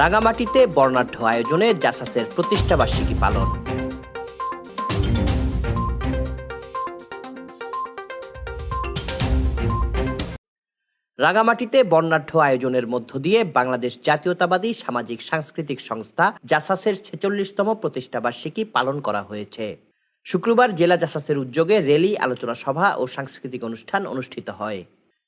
রাঙামাটিতে বর্ণাঢ্য আয়োজনে জাসাসের প্রতিষ্ঠাবার্ষিকী পালন। রাঙামাটিতে বর্ণাঢ্য আয়োজনের মধ্য দিয়ে বাংলাদেশ জাতীয়তাবাদী সামাজিক সাংস্কৃতিক সংস্থা জাসাসের ছেচল্লিশতম প্রতিষ্ঠাবার্ষিকী পালন করা হয়েছে। শুক্রবার জেলা জাসাসের উদ্যোগে র্যালি আলোচনা সভা ও সাংস্কৃতিক অনুষ্ঠান অনুষ্ঠিত হয়।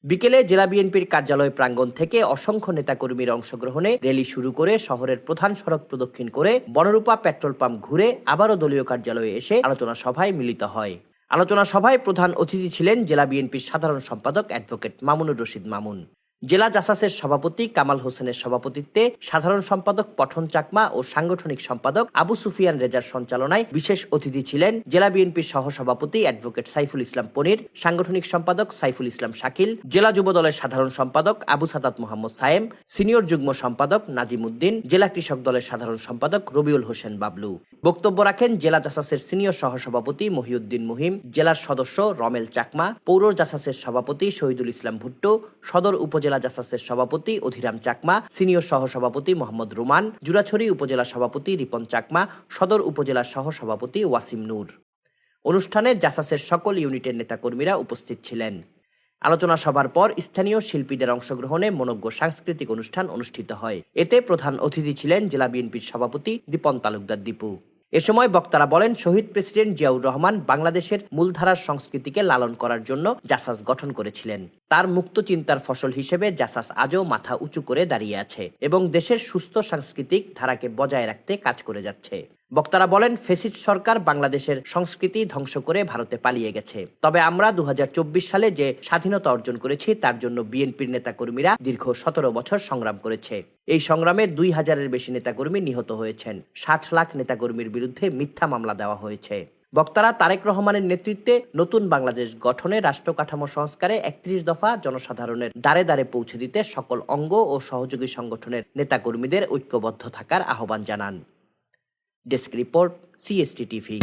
বিকেলে জেলা বিএনপির কার্যালয় প্রাঙ্গণ থেকে অসংখ্য নেতাকর্মীর অংশগ্রহণে র্যালি শুরু করে শহরের প্রধান সড়ক প্রদক্ষিণ করে বনরূপা পেট্রোল পাম্প ঘুরে আবারও দলীয় কার্যালয়ে এসে আলোচনা সভায় মিলিত হয়। আলোচনা সভায় প্রধান অতিথি ছিলেন জেলা বিএনপির সাধারণ সম্পাদক অ্যাডভোকেট মামুনুর রশিদ মামুন। জেলা জাসাসের সভাপতি কামাল হোসেনের সভাপতিত্বে সাধারণ সম্পাদক পঠন চাকমা ও সাংগঠনিক সম্পাদক আবু সুফিয়ান রেজার সঞ্চালনায় বিশেষ অতিথি ছিলেন জেলা বিএনপির সহসভাপতি অ্যাডভোকেট সাইফুল ইসলাম পনির, সাংগঠনিক সম্পাদক সাইফুল ইসলাম শাকিল, জেলা যুব দলের সাধারণ সম্পাদক আবু সাদাত মোহাম্মদ সায়েম, সিনিয়র যুগ্ম সম্পাদক নাজিম উদ্দিন, জেলা কৃষক দলের সাধারণ সম্পাদক রবিউল হোসেন বাবলু। বক্তব্য রাখেন জেলা জাসাসের সিনিয়র সহসভাপতি মহিউদ্দিন মুহিম, জেলার সদস্য রমেল চাকমা, পৌর জাসাসের সভাপতি শহীদুল ইসলাম ভুট্টো, সদর উপজেলা জাসাসের সভাপতি অধিরাম চাকমা, সিনিয়র সহসভাপতি মোহাম্মদ রুমান, জুরাছড়ি উপজেলা সভাপতি রিপন চাকমা, সদর উপজেলা সহসভাপতি ওয়াসিম নূর। অনুষ্ঠানে জাসাসের সকল ইউনিটের নেতাকর্মীরা উপস্থিত ছিলেন। আলোচনা সভার পর স্থানীয় শিল্পীদের অংশগ্রহণে মনজ্ঞ সাংস্কৃতিক অনুষ্ঠান অনুষ্ঠিত হয়। এতে প্রধান অতিথি ছিলেন জেলা বিএনপির সভাপতি দীপন তালুকদার দীপু। এ সময় বক্তারা বলেন, শহীদ প্রেসিডেন্ট জিয়াউর রহমান বাংলাদেশের মূলধারার সংস্কৃতিকে লালন করার জন্য জাসাস গঠন করেছিলেন। তার মুক্ত চিন্তার ফসল হিসেবে জাসাস আজও মাথা উঁচু করে দাঁড়িয়ে আছে এবং দেশের সুস্থ সাংস্কৃতিক ধারাকে বজায় রাখতে কাজ করে যাচ্ছে। বক্তারা বলেন ফেসিড সরকার বাংলাদেশের সংস্কৃতি ধ্বংস করে ভারতে পালিয়ে গেছে। তবে আমরা দু হাজার চব্বিশ সালে যে স্বাধীনতা অর্জন করেছি, তার জন্য বিএনপির নেতাকর্মীরা দীর্ঘ সতেরো বছর সংগ্রাম করেছে। এই সংগ্রামে দুই হাজারের বেশি নেতাকর্মী নিহত হয়েছেন। ষাট লাখ নেতাকর্মীর বিরুদ্ধে মিথ্যা মামলা দেওয়া হয়েছে। বক্তারা তারেক রহমানের নেতৃত্বে নতুন বাংলাদেশ গঠনে রাষ্ট্র কাঠামো সংস্কারে একত্রিশ দফা জনসাধারণের দ্বারে দ্বারে পৌঁছে দিতে সকল অঙ্গ ও সহযোগী সংগঠনের নেতাকর্মীদের ঐক্যবদ্ধ থাকার আহ্বান জানান। Desk report CST TV